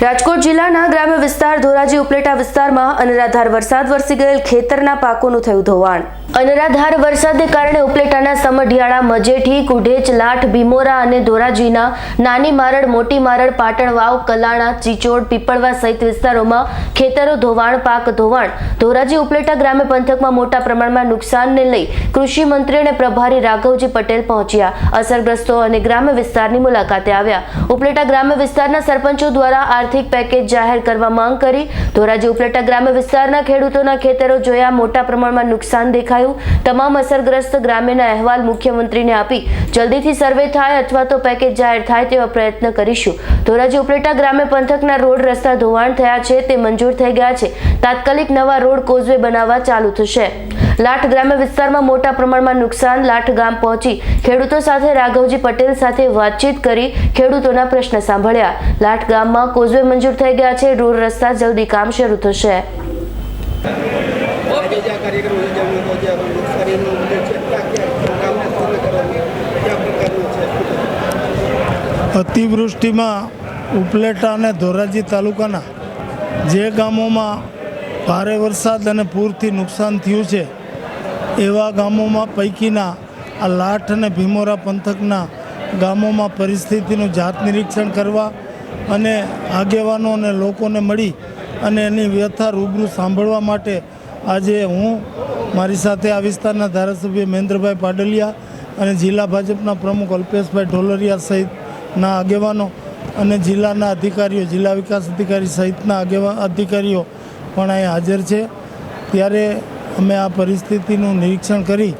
રાજકોટ જિલ્લાના ગ્રામ્ય વિસ્તાર ધોરાજી ઉપલેટા વિસ્તારમાં અનરાધાર વરસાદ વરસી ગયેલ ખેતરના પાકોનું થયું ધોવાણ. અનરાધાર વરસાદને કારણે ઉપલેટાના સમઢિયાળા, મજેઠી કુઢેચ લાઠ, ભીમોરા અને ધોરાજીના નાની મારડ, મોટી મારડ પાટણ વાવ કલાણા, ચીચોડ, પીપળવા સહિત વિસ્તારોમાં ખેતરો ધોવાણ, પાક ધોવાણ. ધોરાજી ઉપલેટા ગ્રામ્ય પંથકમાં મોટા પ્રમાણમાં નુકસાનને લઈ કૃષિ મંત્રી અને પ્રભારી રાઘવજી પટેલ પહોંચ્યા. અસરગ્રસ્તો અને ગ્રામ્ય વિસ્તારની મુલાકાતે આવ્યા. ઉપલેટા ગ્રામ્ય વિસ્તારના સરપંચો દ્વારા આર્થિક પેકેજ જાહેર કરવા માંગ કરી. ધોરાજી ઉપલેટા ગ્રામ્ય વિસ્તારના ખેડૂતોના ખેતરો જોયા મોટા પ્રમાણમાં નુકસાન દેખાયું. તમામ અસરગ્રસ્ત ગ્રામ્યના અહેવાલ મુખ્યમંત્રીને આપી. જલ્દીથી સર્વે થાય અથવા તો પેકેજ જાહેર થાય તેવા પ્રયત્ન કરીશું. ધોરાજી ઉપલેટા ગ્રામ્ય પંથકના રોડ રસ્તા ધોવાણ થયા છે, તે મંજૂર થઈ ગયા છે. તાત્કાલિક નવા રોડ કોઝવે બનાવવા ચાલુ થશે. લાઠ ગ્રામ્ય વિસ્તારમાં મોટા પ્રમાણમાં નુકસાન લાઠ ગામ પહોંચી ખેડૂતો સાથે રાઘવજી પટેલ સાથે વાતચીત કરી ખેડૂતોના પ્રશ્ન સાંભળ્યા. લાઠ ગામમાં કોઝવે મંજૂર થઈ ગયા છે. રોડ રસ્તા જલ્દી કામ શરૂ થશે. કાર્યક્રમ જે અતિવૃષ્ટિમાં ઉપલેટા અને ધોરાજી તાલુકાના જે ગામોમાં ભારે વરસાદ અને પૂરથી નુકસાન થયું છે એવા ગામોમાં પૈકીના આ લાઠ અને ભીમોરા પંથકના ગામોમાં પરિસ્થિતિનું જાત નિરીક્ષણ કરવા અને આગેવાનો અને લોકોને મળી અને એની વ્યથા રૂબરૂ સાંભળવા માટે આજે હું મારી સાથે આ વિસ્તારના ધારાસભ્ય મહેન્દ્રભાઈ પાડલિયા અને જિલ્લા ભાજપના પ્રમુખ અલ્પેશભાઈ ઢોલરિયા સહિતના આગેવાનો અને જિલ્લાના અધિકારીઓ, જિલ્લા વિકાસ અધિકારી સહિતના આગેવા અધિકારીઓ પણ અહીં હાજર છે. ત્યારે અમે આ પરિસ્થિતિનું નિરીક્ષણ કરી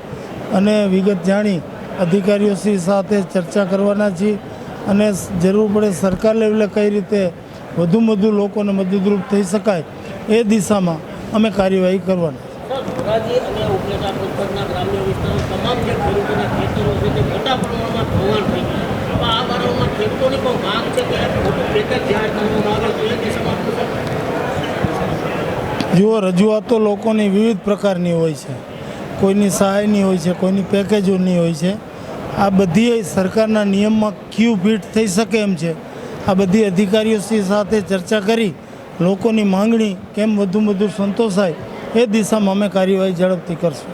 અને વિગત જાણી અધિકારીઓશ્રી સાથે ચર્ચા કરવાના છીએ અને જરૂર પડે સરકાર લેવલે કઈ રીતે વધુમાં વધુ લોકોને મદદરૂપ થઈ શકાય એ દિશામાં અમે કાર્યવાહી કરવાના ખેડૂતોના જુઓ, રજૂઆતો લોકોની વિવિધ પ્રકારની હોય છે. કોઈની સહાયની હોય છે, કોઈની પેકેજોની હોય છે. આ બધી સરકારના નિયમમાં ક્યુ ભીટ થઈ શકે એમ છે. આ બધી અધિકારીઓ સાથે ચર્ચા કરી, લોકોની માંગણી કેમ વધુ વધુ સંતોષાય એ દિશામાં અમે કાર્યવાહી ઝડપથી કરશું.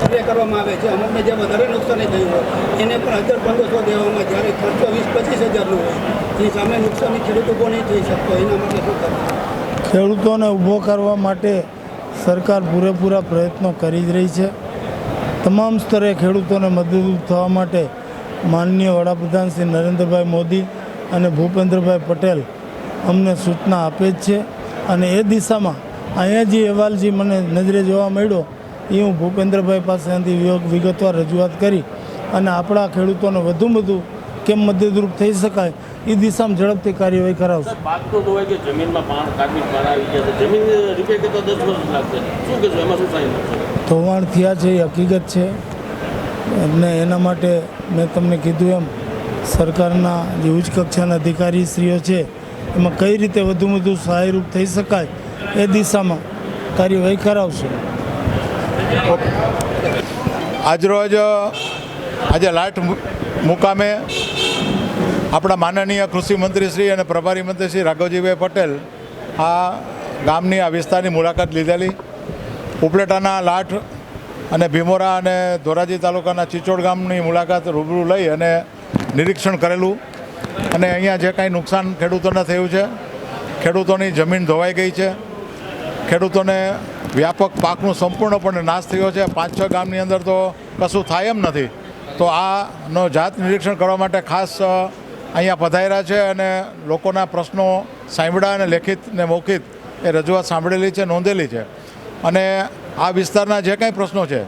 સર્વે કરવામાં આવે છે, અમુકને જે વધારે નુકસાની થયું હોય, એને પણ હજાર પંદરસો દેવામાં જ્યારે ખર્ચો વીસ પચીસ હજારનો હોય એ સામે નુકસાની ખેડૂતો નહીં થઈ શકતો, એના માટે શું ખેડૂતોને ઊભો કરવા માટે સરકાર પૂરેપૂરા પ્રયત્નો કરી જ રહી છે. તમામ સ્તરે ખેડૂતોને મદદરૂપ થવા માટે માનનીય વડાપ્રધાન શ્રી નરેન્દ્રભાઈ મોદી અને ભૂપેન્દ્રભાઈ પટેલ અમને સૂચના આપે જ છે અને એ દિશામાં અહીંયા જે અહેવાલ જે મને નજરે જોવા મળ્યો, એ હું ભૂપેન્દ્રભાઈ પાસેથી વિગ- વિગતવાર રજૂઆત કરી અને આપણા ખેડૂતોને વધુ વધુ કેમ મદદરૂપ થઈ શકાય એ દિશામાં ઝડપથી કાર્યવાહી કરાવશું. પાક તો ધોવાય કે જમીનમાં પાણ કાર્બિક પાણ આવી ગયા છે. જમીન રિપેર કરતા દસ વર્ષ લાગશે. શું કહેશો એમાં શું સાઈન ધોવાણ થયા છે એ હકીકત છે. અને એના માટે મેં તમને કીધું એમ સરકારના જે ઉચ્ચ કક્ષાના અધિકારીશ્રીઓ છે એમાં કઈ રીતે વધુ વધુ સહાયરૂપ થઈ શકાય એ દિશામાં કાર્યવાહી કરાવશે. આજરોજ આજે લાટ મુકામે આપણા માનનીય કૃષિ મંત્રીશ્રી અને પ્રભારી મંત્રી શ્રી રાઘવજીભાઈ પટેલ આ ગામની આ વિસ્તારની મુલાકાત લીધેલી. ઉપલેટાના લાઠ અને ભીમોરા અને ધોરાજી તાલુકાના ચિચોડ ગામની મુલાકાત રૂબરૂ લઈ અને નિરીક્ષણ કરેલું. અને અહીંયા જે કાંઈ નુકસાન ખેડૂતોને થયું છે, ખેડૂતોની જમીન ધોવાઈ ગઈ છે. ખેડૂતોને વ્યાપક પાકનું સંપૂર્ણપણે નાશ થયો છે. પાંચ છ ગામની અંદર તો કશું થાય એમ નથી. તો આનો જાત નિરીક્ષણ કરવા માટે ખાસ અહીંયા પધાર્યા છે અને લોકોના પ્રશ્નો સાંભળ્યા અને લેખિત ને મૌખિત એ રજૂઆત સાંભળેલી છે, નોંધેલી છે. અને આ વિસ્તારના જે કાંઈ પ્રશ્નો છે,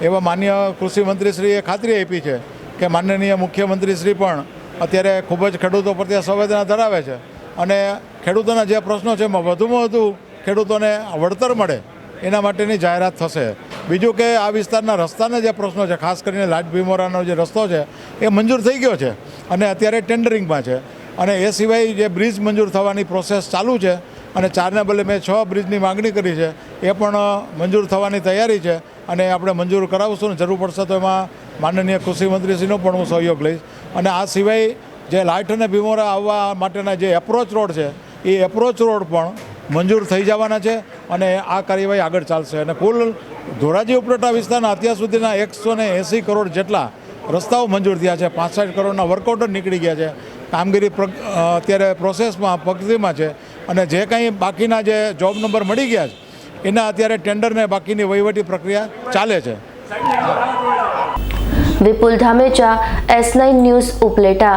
એવા માન્ય કૃષિમંત્રીશ્રીએ ખાતરી આપી છે કે માનનીય મુખ્યમંત્રીશ્રી પણ અત્યારે ખૂબ જ ખેડૂતો પ્રત્યે સંવેદના ધરાવે છે અને ખેડૂતોના જે પ્રશ્નો છે, એમાં વધુમાં વધુ ખેડૂતોને વળતર મળે એના માટેની જાહેરાત થશે. બીજું કે આ વિસ્તારના રસ્તાના જે પ્રશ્નો છે, ખાસ કરીને લાટ ભીમોરાનો જે રસ્તો છે, એ મંજૂર થઈ ગયો છે અને અત્યારે ટેન્ડરિંગમાં છે. અને એ સિવાય જે બ્રિજ મંજૂર થવાની પ્રોસેસ ચાલુ છે અને ચારને બદલે મેં છ બ્રિજની માગણી કરી છે, એ પણ મંજૂર થવાની તૈયારી છે અને આપણે મંજૂર કરાવશું ને જરૂર પડશે તો એમાં માનનીય કૃષિમંત્રીશ્રીનો પણ હું સહયોગ લઈશ. અને આ સિવાય જે લાઇટ અને ભીમોરા આવવા માટેના જે એપ્રોચ રોડ છે, એ એપ્રોચ રોડ પણ મંજૂર થઈ જવાના છે અને આ કાર્યવાહી આગળ ચાલશે. અને કુલ ધોરાજી ઉપલેટા વિસ્તારના અત્યાર સુધીના એકસો એંસી કરોડ જેટલા રસ્તાઓ મંજૂર થયા છે. પાંસઠ કરોડના વર્કઆઉટ નીકળી ગયા છે. કામગીરી અત્યારે પ્રોસેસમાં પ્રગતિમાં છે. અને જે કંઈ બાકીના જે જોબ નંબર મળી ગયા છે, એના અત્યારે ટેન્ડરને બાકીની વહીવટી પ્રક્રિયા ચાલે છે. Vipul Dhamecha, S nine news Upleta.